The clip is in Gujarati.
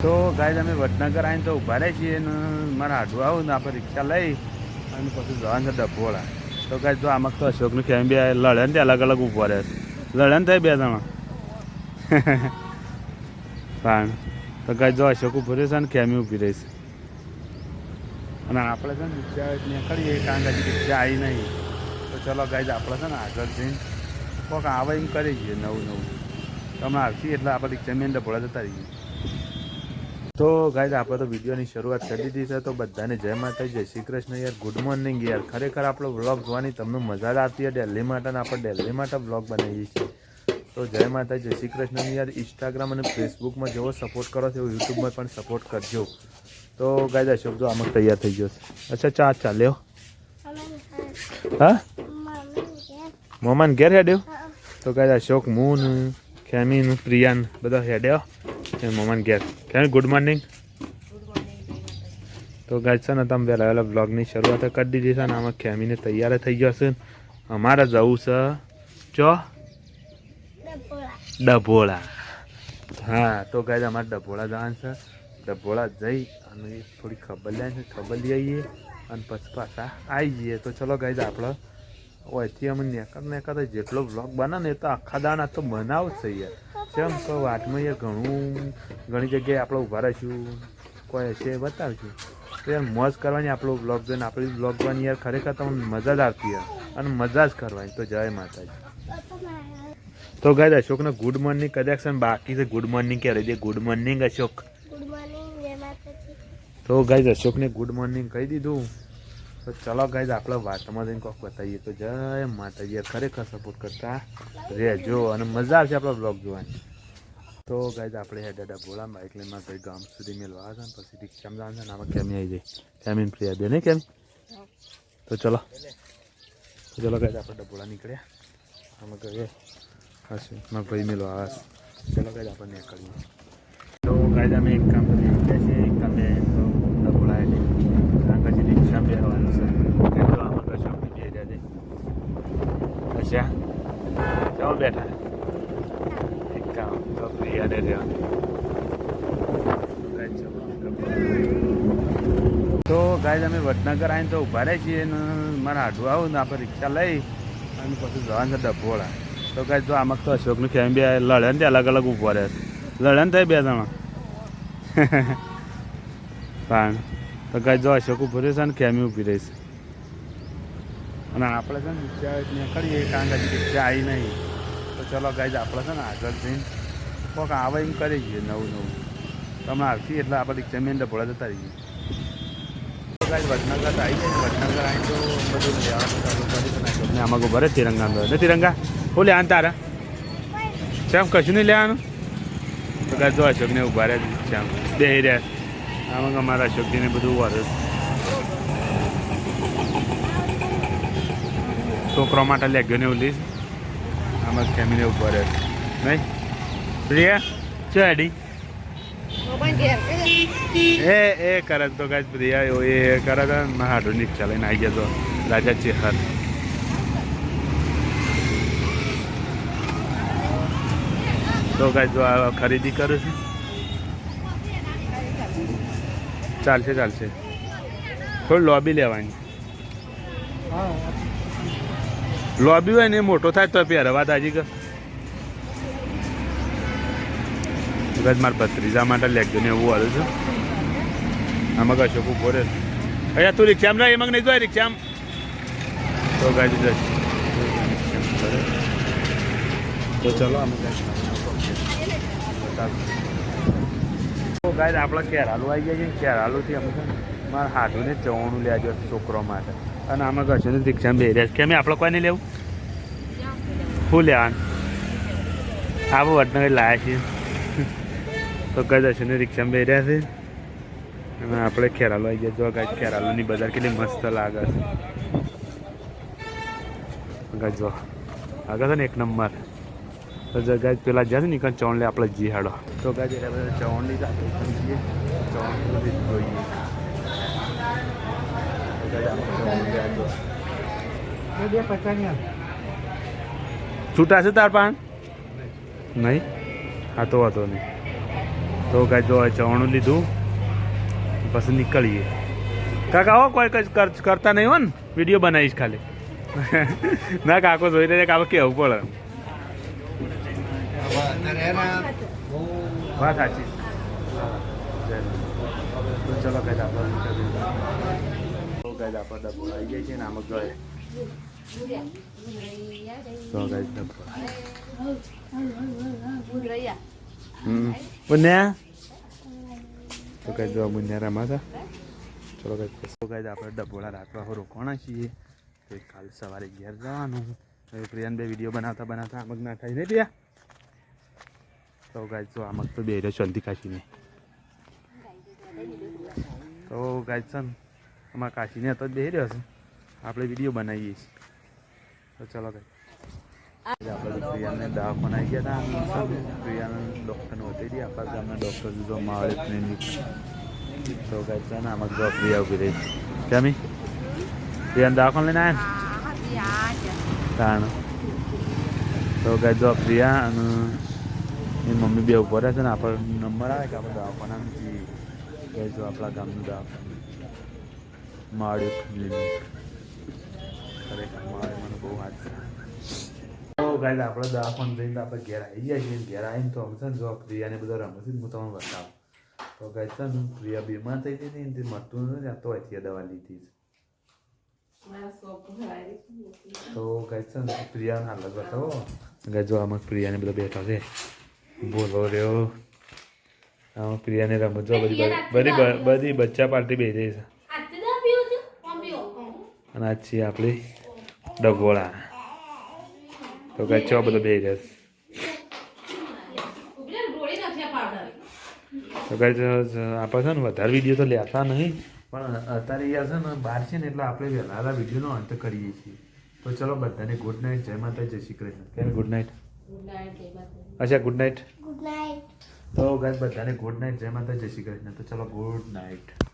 તો ગાય અમે વડનગર આવીને તો ઊભા રહી છીએ અને મારા આઢું આવું ને આપણે રિક્ષા લઈ અને પછી જવાનું છે ડભોળા. તો ગાય જો આમાં તો અશોકનું ખેમ બે લડે ને અલગ અલગ ઊભા રહે લડે ને થાય બે જણા. પણ, તો ગાય જો અશોક ઊભો રહેશે અને ખેમી ઊભી રહીશ અને આપણે છે ને રિક્ષા નીકળીએ કારણ કે રિક્ષા આવી નહીં. તો ચલો ગાય આપણે છે ને આગળ જઈને કોઈક આવે એમ કરી જઈએ નવું નવું. તમે આવશી એટલે આપણે રિક્ષા મેં ડભોળા જતા રહીએ. તો ગાઈઝ આપણે તો વિડીયોની શરૂઆત કરી દીધી છે. તો બધાને જય માતા જય શ્રી કૃષ્ણ યાર. ગુડ મોર્નિંગ યાર. ખરેખર આપણો વ્લોગ જોવાની તમને મજા જ આવતી હોય દિલ્હી માટે અને આપણે દિલ્હી માટે વ્લોગ બનાવીએ છીએ. તો જય માતા જય શ્રી કૃષ્ણ યાર. ઇન્સ્ટાગ્રામ અને ફેસબુકમાં જેવો સપોર્ટ કરો છો એવો યુટ્યુબમાં પણ સપોર્ટ કરજો. તો ગાઈઝ અશોક જો આમાં તૈયાર થઈ ગયો છે. અચ્છા ચા ચાલ્યો હા? મોમાન ઘેર હેડ્યો? તો ગાઈઝ અશોક મૂન ખેમીન પ્રિયાન બધા હેડ્યો? એ મોમાન ઘેર ખેમી ગુડ મોર્નિંગ તો ગાય છે ને તમે વહેલા વહેલા બ્લોગની શરૂઆત કરી દીધી છે ને આમાં ખેમીને તૈયાર થઈ ગયો છે અમારે જવું છે ચો ડભોળા હા તો ગાય અમારે ડભોળા જવાનું છે ડભોળા જઈ અને થોડી ખબર લે છે ખબર લઈ આવીએ અને પછી પાછા આવી જઈએ તો ચલો ગાય આપણે ઓયથી અમે નેકર નેકર જેટલો બ્લોગ બને ને તો આખા દાણા તો બનાવ જ છે યાર. કેમ કે વાતમાં યાર ઘણું ઘણી જગ્યાએ આપણે ઊભા રહીશું. કોઈ હશે એ બતાવશું તો યાર મોજ કરવાની આપણો બ્લોગ જોઈને આપણી બ્લોગ જોવાની યાર ખરેખર તમને મજા જ આવતી યાર. અને મજા જ કરવાની. તો જય માતાજી. તો ગાય અશોકને ગુડ મોર્નિંગ કદાચ બાકી છે ગુડ મોર્નિંગ કહેવાય દે? Good morning Ashok. Good morning તો ગાય અશોકને ગુડ મોર્નિંગ કહી દીધું. તો ચલો ગાય આપણે વાતમાં જઈને કોઈક બતાવીએ. તો જય માતાજી, ખરેખર સપોર્ટ કરતા રહેજો અને મજા આવશે આપણો બ્લોગ જોવાની. તો ગાય આપણે હે હેડા ભોળા બાઇક લઈને ભાઈ ગામ સુધી મેળવા હતા પછી રિક્ષામાં જવાનું છે આમાં કેમ આવી જાય. કેમીન પ્રિયા બે નહીં કેમ? તો ચલો. તો ચલો ગાઈઝ આપણે ડબોળા નીકળ્યા. આમાં કહીએ, હશે. મારા ભાઈ મેળવા ચલો ગાઈઝ આપણે નીકળીએ. તો ગાય અમે એક કામ કરી ગયા છીએ એક કામ બે તો ડભોળા એટલે કારણ કે હજી રિક્ષા બેસવાનું છે કે તો આમાં કશો બે રહ્યા છે અચ્છા ચાલો બેઠા એક કામ તો પ્રિયાને રહેવાનું તો ગાય અમે વડનગર આવીને તો ઊભા રહે છીએ ને મારા હાડું આવું ને આપણે રિક્ષા લઈ અને પછી જવાનું છે ડભોળા. તો ગાય જો આમાં તો અશોકનું કેમ બે લડે ને અલગ અલગ ઊભો રહે લડે ને બે જણા. પણ, તો ગાય જો અશોક ઊભો રહેશે ને ખેમી ઊભી રહેશે અને આપણે છે ને રિક્ષા નીકળીએ, કારણ કે રિક્ષા આવી નહીં. તો ચલો ગાય આપણે છે ને આગળ જઈને કોઈક આવે એમ કરી જઈએ નવું. નવું તમે આવતી, એટલે આપણે રિક્ષા મેં ડભોળા જતા રહીએ. વડનગર આવી જાય વડનગર બધું લેવાનું ચાલુ આમાં ભરે તિરંગા અંદર ને તિરંગા? હું લે તારા? શ્યામ, કશું નહીં લેવાનું? તો અશોકને ઊભા રહ્યા શ્યામ. બે રહ્યા આમાં અમારા અશોકજીને બધું વરસ છોકરો માટે લેગ્યો ને એવું લઈશ. આમાં ફેમિલી ઊભા રહે નહીં? પ્રિયા એડી એ એ કરે તો ગાય પ્રિયા એ કરે તો મારા હાડું ચાલે લઈને આવી ગયા તો રાજા ચેહર તો કાંઈ જો આ ખરીદી કરું છું. ચાલશે ચાલશે. થોડી લોબી લેવાની. લોબી હોય ને મોટો થાય તો પહેરવા તાજી કર. કદાચ મારા ભત્રીજા માટે લેગજો ને એવું હાલું છું. આમાં કશો ખૂબ રહે અહીંયા તું રિક્ષામાં રહે એમાં નહીં જોય રિક્ષામાં. તો ગાડી જશે. તો ચલો આમ તો ગાય આપણે કેરાલુ આવી ગયા છે. કેરાલુથી અમે છે ને મારા હાથુને ચવાણું લેવા જો છોકરો માટે. અને આમાં કશું ને રિક્ષામાં બે રહ્યા છે. કેમ આપણે કોઈ નહીં લેવું? શું લેવાનું? આવું વડનગર લાયા છીએ. તો ગજ છે ને રિક્ષામાં બે રહ્યા છે. અને આપણે ખેરાલો આવી ગયા. જો ગાય ખેરાલોની બજાર કેટલી મસ્ત લાગે છે. ગાય જો. આગળ છે ને એક નંબર. તો જગાજ પેલા જ્યાં છે ને કાંઈ ચવણ લે આપણે જી હાડો. તો ગાય એટલે બધા ચવણ લીધા જઈએ. બધી જોઈએ. છૂટા છે તાર પાન? નહીં? હા તો વાંધો નહીં. તો કાંઈ જો ચવાણું લીધું. પછી નીકળીએ. કાકા હો કોઈ કંઈ કર- કરતા નહીં હોય ને વીડિયો બનાવીશ ખાલી. ના, કાકો જોઈ રહ્યા કાકો કેવું પડે. વાત સાચી. ચલો કઈ આપણે કઈ આપણે ડબ્બો આવી જાય છે ને આમાં ગયે તો કઈ ડબ્બો. બન્યા તો કઈ જો બન્યા રમાતા ચલો કઈ તો કઈ આપણે ડબ્બોળા રાખવા રોકવાના છીએ. તો કાલ સવારે ઘેર જવાનું. પ્રિયાન બે વીડિયો બનાવતા બનાવતા આમક ના થાય, નહીં પ્રિયા? તો ગાય જો આમક તો બે રહ્યો શાંતિ કાશીને. તો ગાય છે ને અમારા કાશીને હતો જ બે રહ્યો છે. આપણે વીડિયો બનાવીએ છીએ. તો ચલો ગાય આપણે પ્રિયાને ગયા હતા પ્રિયાને ને પ્રિયાને ડૉક્ટરને આપણા ગામના ડૉક્ટર જો માવડે ક્લિનિક તો છે, ને આમાં જો પ્રિયા ઊભી રહી. કેમી પ્રિયાને દવાખાને લઈને આવ્યા તાણ. તો ગાય જો પ્રિયા, અને એની મમ્મી બે ઉપર રહે છે ને, આપણો નંબર આવે કે આપણે દવાખાના કે આપણા ગામનું દવાખાનું માળ્યું ક્લિનિક ખરેખર મારે મને બહુ હાથ તો ગાય આપણે દવાખાને જઈને આપણે ઘેર આવી ગયા છીએ. ઘેર આવીને તો અમે છે ને જો પ્રિયાને બધા રમે છે હું તમને બતાવું. તો ગાય છે ને પ્રિયા બીમાર થઈ ગઈ હતી ને તે મરતું નથી આ તો અહીંથી દવા લીધી છે. તો ગાય છે ને પ્રિયાને હાલત બતાવો ગાય જો આમાં પ્રિયાને બધા બેઠા છે. બોલો રહ્યો. આમાં પ્રિયાને રમત જો બધી બધી બધી બધી બચ્ચા પાર્ટી બેસી છે. અને આ છીએ આપણી ડગોળા તો ગાય ચો બધો બે છે તો ગાય આપણે છે ને વધારે વીડિયો તો લેતા નહીં પણ અત્યારે યાર છે ને બહાર છે ને એટલે આપણે વહેલા વિડીયોનો અંત કરીએ છીએ. તો ચલો બધાને ગુડ નાઇટ જય માતા જય શ્રી કૃષ્ણ. કેમ ગુડ નાઇટ અચ્છા ગુડ નાઇટ ગુડ નાઇટ તો ગાય બધાને ગુડ નાઇટ જય માતા જય શ્રી કૃષ્ણ. તો ચલો ગુડ નાઇટ